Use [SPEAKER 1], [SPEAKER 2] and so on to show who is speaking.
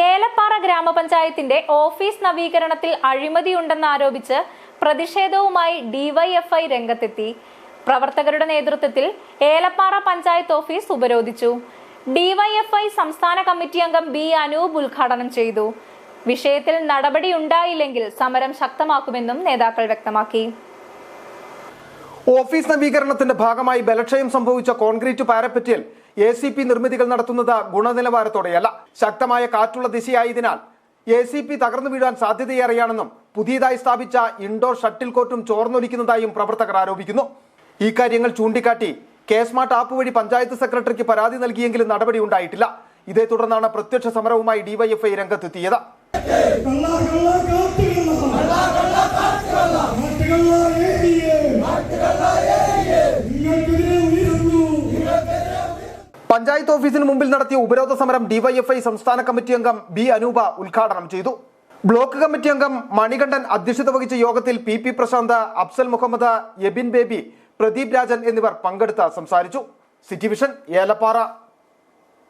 [SPEAKER 1] ഏലപ്പാറ ഗ്രാമപഞ്ചായത്തിന്റെ ഓഫീസ് നവീകരണത്തിൽ അഴിമതിയുണ്ടെന്നാരോപിച്ച് പ്രതിഷേധവുമായി ഡിവൈഎഫ്ഐ രംഗത്തെത്തി. പ്രവർത്തകരുടെ നേതൃത്വത്തിൽ ഏലപ്പാറ പഞ്ചായത്ത് ഓഫീസ് ഉപരോധിച്ചു. ഡിവൈഎഫ്ഐ സംസ്ഥാന കമ്മിറ്റി അംഗം ബി അനൂപ് ഉദ്ഘാടനം ചെയ്തു. വിഷയത്തിൽ നടപടിയുണ്ടായില്ലെങ്കിൽ സമരം ശക്തമാക്കുമെന്നും നേതാക്കൾ വ്യക്തമാക്കി.
[SPEAKER 2] ഓഫീസ് നവീകരണത്തിന്റെ ഭാഗമായി ബലക്ഷയം സംഭവിച്ച കോൺക്രീറ്റ് പാരപ്പറ്റിൽ എ സി പി നിർമ്മിതികൾ നടത്തുന്നത് ഗുണനിലവാരത്തോടെയല്ല. ശക്തമായ കാറ്റുള്ള ദിശയായതിനാൽ എ സി പി തകർന്നു വീഴാൻ സാധ്യതയേറെയാണെന്നും പുതിയതായി സ്ഥാപിച്ച ഇൻഡോർ ഷട്ടിൽ കോർട്ടും ചോർന്നൊലിക്കുന്നതായും പ്രവർത്തകർ ആരോപിക്കുന്നു. ഇക്കാര്യങ്ങൾ കാര്യങ്ങൾ ചൂണ്ടിക്കാട്ടി കെ സ്മാർട്ട് ആപ്പ് വഴി പഞ്ചായത്ത് സെക്രട്ടറിക്ക് പരാതി നൽകിയെങ്കിലും നടപടി ഉണ്ടായിട്ടില്ല. ഇതേ തുടർന്നാണ് പ്രത്യക്ഷ സമരവുമായി ഡിവൈഎഫ്ഐ രംഗത്തെത്തിയത്. പഞ്ചായത്ത് ഓഫീസിന് മുമ്പിൽ നടത്തിയ ഉപരോധ സമരം ഡിവൈഎഫ്ഐ സംസ്ഥാന കമ്മിറ്റി അംഗം ബി അനൂപ ഉദ്ഘാടനം ചെയ്തു. ബ്ലോക്ക് കമ്മിറ്റി അംഗം മണികണ്ഠൻ അധ്യക്ഷത വഹിച്ച യോഗത്തിൽ P P Prashanth Afsal Muhammad Ebin Baby Pradeep Rajan എന്നിവർ പങ്കെടുത്ത് സംസാരിച്ചു. City vision Elappara.